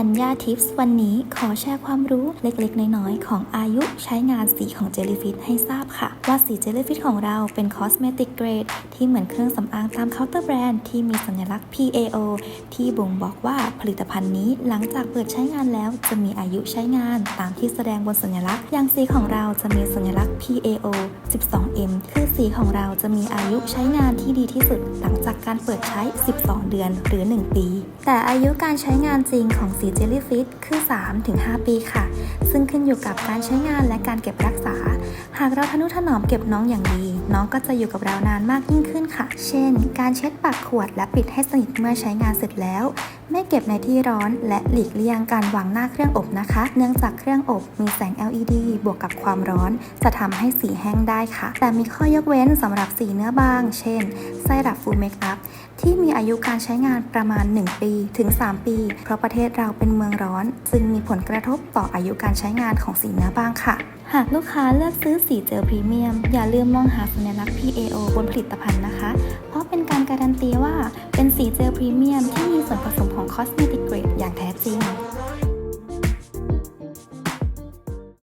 อัญญาทิปส์วันนี้ขอแชร์ความรู้เล็กๆ น้อยๆ ของอายุใช้งานสีของเจลลี่ฟิชให้ทราบค่ะ ว่าสีเจลลี่ฟิชของเราเป็นคอสเมติกเกรดที่เหมือนเครื่องสำอางตามเคาน์เตอร์แบรนด์ที่มีสัญลักษณ์ PAO ที่บ่งบอกว่าผลิตภัณฑ์นี้หลังจากเปิดใช้งานแล้วจะมีอายุใช้งานตามที่แสดงบนสัญลักษณ์ อย่างสีของเราจะมีสัญลักษณ์ PAO 12M คือสีของเราจะมีอายุใช้งานที่ดีที่สุด หลังจากการเปิดใช้ 12 เดือนหรือ 1 ปี แต่อายุการใช้งานจริงของสีเจลลี่ฟิชคือ 3-5 ปีค่ะ ซึ่งขึ้นอยู่กับการใช้งานและการเก็บรักษา หากเราทนุถนอมเก็บน้องอย่างดี น้องก็จะอยู่กับเรานานมากยิ่งขึ้นค่ะ เช่น การเช็ดปากขวดและปิดให้สนิทเมื่อใช้งานเสร็จแล้ว ไม่เก็บในที่ร้อนและหลีกเลี่ยงการวางหน้าเครื่องอบนะคะ เนื่องจากเครื่องอบมีแสง LED บวกกับความร้อน จะทำให้สีแห้งได้ค่ะ แต่มีข้อยกเว้นสำหรับสีเนื้อบาง เช่นไส้รับฟูลเมคอัพที่มีอายุการใช้งานประมาณ 1 ปีถึง 3 ปี เพราะประเทศเราเป็นเมืองร้อนจึงมีผลกระทบต่ออายุการใช้งานของสีเนื้อบางค่ะ หากลูกค้าเลือกซื้อสีเจลพรีเมียม อย่าลืมมองหาสัญลักษณ์ PAO บนผลิตภัณฑ์นะคะ เพราะเป็นการการันตีว่า สีเจลพรีเมียมที่มีส่วนผสมของคอสเมติกเกรดอย่างแท้จริง